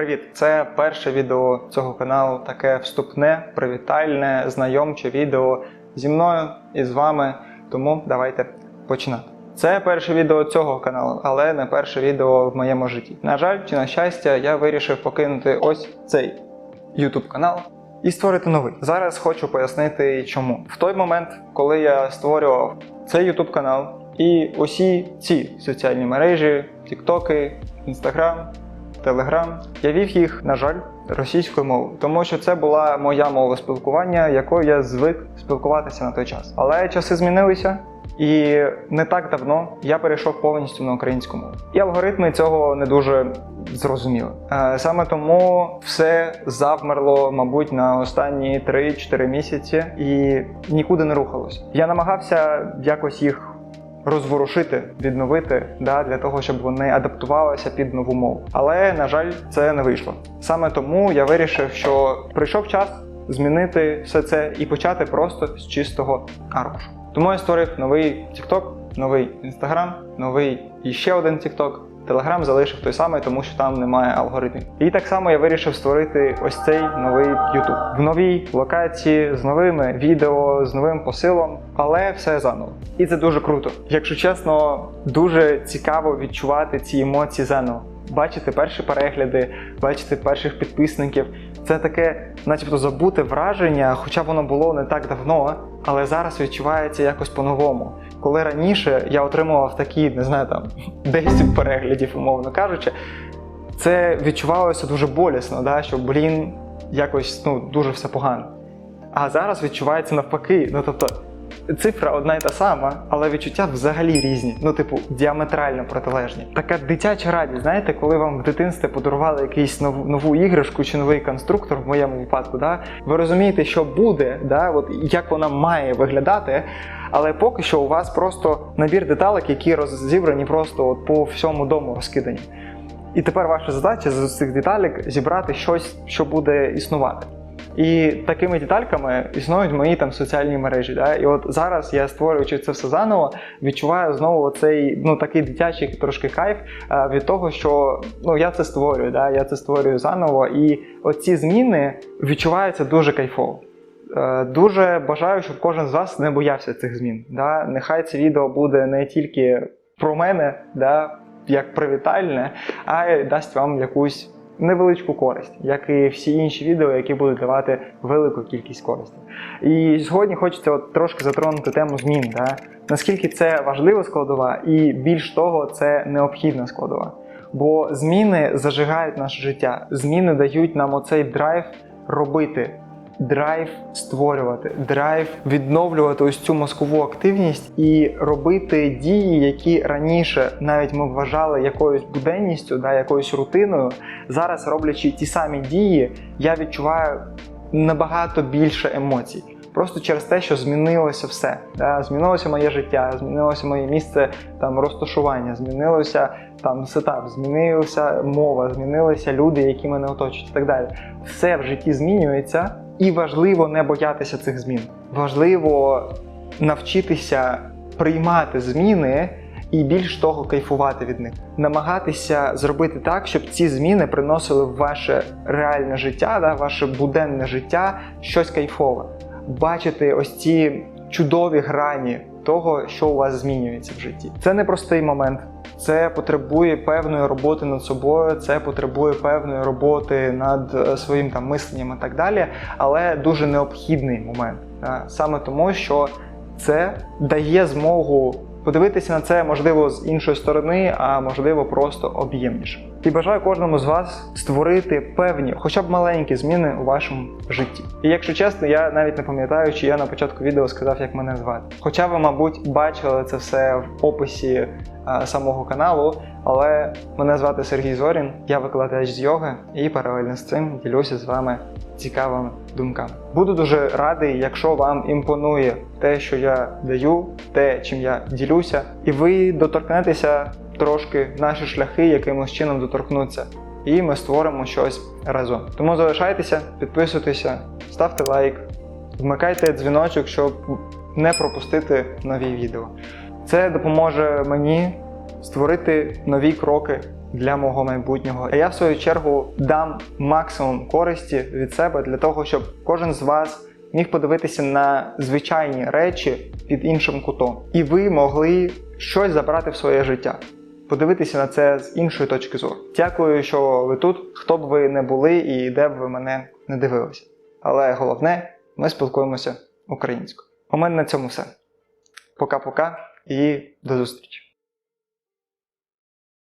Привіт! Це перше відео цього каналу, таке вступне, привітальне, знайомче відео зі мною і з вами. Тому давайте починати. Це перше відео цього каналу, але не перше відео в моєму житті. На жаль, чи на щастя, я вирішив покинути ось цей YouTube канал і створити новий. Зараз хочу пояснити, чому. В той момент, коли я створював цей YouTube канал і усі ці соціальні мережі, TikTok, Instagram, Telegram, я вів їх, на жаль, російською мовою, тому що це була моя мова спілкування, якою я звик спілкуватися на той час. Але часи змінилися. І не так давно я перейшов повністю на українську мову. І алгоритми цього не дуже зрозуміли. Е, Саме тому все завмерло, мабуть, на останні 3-4 місяці і нікуди не рухалося. Я намагався якось їх розворушити, відновити, да, для того, щоб вони адаптувалися під нову мову. Але, на жаль, це не вийшло. Саме тому я вирішив, що прийшов час змінити все це і почати просто з чистого аркушу. Тому я створив новий TikTok, новий Instagram, новий і ще один TikTok. Telegram залишив той самий, тому що там немає алгоритмів. І так само я вирішив створити ось цей новий YouTube в новій локації з новими відео, з новим посилом, але все заново. І це дуже круто. Якщо чесно, дуже цікаво відчувати ці емоції заново. Бачити перші перегляди, бачити перших підписників. Це таке, начебто, забуте враження, хоча воно було не так давно, але зараз відчувається якось по-новому. Коли раніше я отримував такі, не знаю, там 10 переглядів, умовно кажучи, це відчувалося дуже болісно, да? що, блін, якось ну, дуже все погано. А зараз відчувається навпаки. Ну тобто, цифра одна і та сама, але відчуття взагалі різні. Ну, типу, діаметрально протилежні. Така дитяча радість, знаєте, коли вам в дитинстві подарували якусь нову, нову іграшку чи новий конструктор, в моєму випадку, да? ви розумієте, що буде, да? От, як вона має виглядати. Але поки що у вас просто набір деталек, які розібрані просто от по всьому дому розкидані. І тепер ваша задача з цих деталек зібрати щось, що буде існувати. І такими детальками існують мої там соціальні мережі. Да? І от зараз я створюючи це все заново, відчуваю знову цей ну такий дитячий трошки кайф е, від того, що ну я це створюю, да? я це створюю заново. І оці зміни відчуваються дуже кайфово. Е, Дуже бажаю, щоб кожен з вас не боявся цих змін. Да? Нехай це відео буде не тільки про мене, да? як привітальне, а й дасть вам якусь невеличку користь, як і всі інші відео, які будуть давати велику кількість користі. І сьогодні хочеться от трошки затронути тему змін. Да? Наскільки це важлива складова, і більш того, це необхідна складова. Бо зміни зажигають наше життя, зміни дають нам оцей драйв робити драйв створювати, драйв відновлювати ось цю мозкову активність і робити дії, які раніше навіть ми вважали якоюсь буденністю, да, якоюсь рутиною. Зараз роблячи ті самі дії, я відчуваю набагато більше емоцій. Просто через те, що змінилося все. Да? Змінилося моє життя, змінилося моє місце там розташування, змінилося там сетап, змінилася мова, змінилися люди, які мене оточують, і так далі. Все в житті змінюється, і важливо не боятися цих змін. Важливо навчитися приймати зміни. І більш того, кайфувати від них, намагатися зробити так, щоб ці зміни приносили в ваше реальне життя, да, ваше буденне життя щось кайфове. Бачити ось ці чудові грані того, що у вас змінюється в житті. Це непростий момент. Це потребує певної роботи над собою, це потребує певної роботи над е, своїм там мисленням і так далі, але дуже необхідний момент. Саме тому, що це дає змогу подивитися на це можливо з іншої сторони, а можливо просто об'ємніше. І бажаю кожному з вас створити певні, хоча б маленькі зміни у вашому житті. І якщо чесно, я навіть не пам'ятаю, чи я на початку відео сказав, як мене звати. Хоча ви, мабуть, бачили це все в описі а, самого каналу, але мене звати Сергій Зорін, я викладач з йоги і паралельно з цим ділюся з вами цікавими думками. Буду дуже радий, якщо вам імпонує те, що я даю, те, чим я ділюся, і ви доторкнетеся трошки наші шляхи якимось чином доторкнуться. І ми створимо щось разом. Тому залишайтеся, підписуйтеся, ставте лайк, вмикайте дзвіночок, щоб не пропустити нові відео. Це допоможе мені створити нові кроки для мого майбутнього. А я в свою чергу дам максимум користі від себе для того, щоб кожен з вас міг подивитися на звичайні речі під іншим кутом, і ви могли щось забрати в своє життя. Подивитися на це з іншої точки зору. Дякую, що ви тут, хто б ви не були і де б ви мене не дивилися. Але головне, ми спілкуємося українською. У мене на цьому все. Пока-пока і до зустрічі!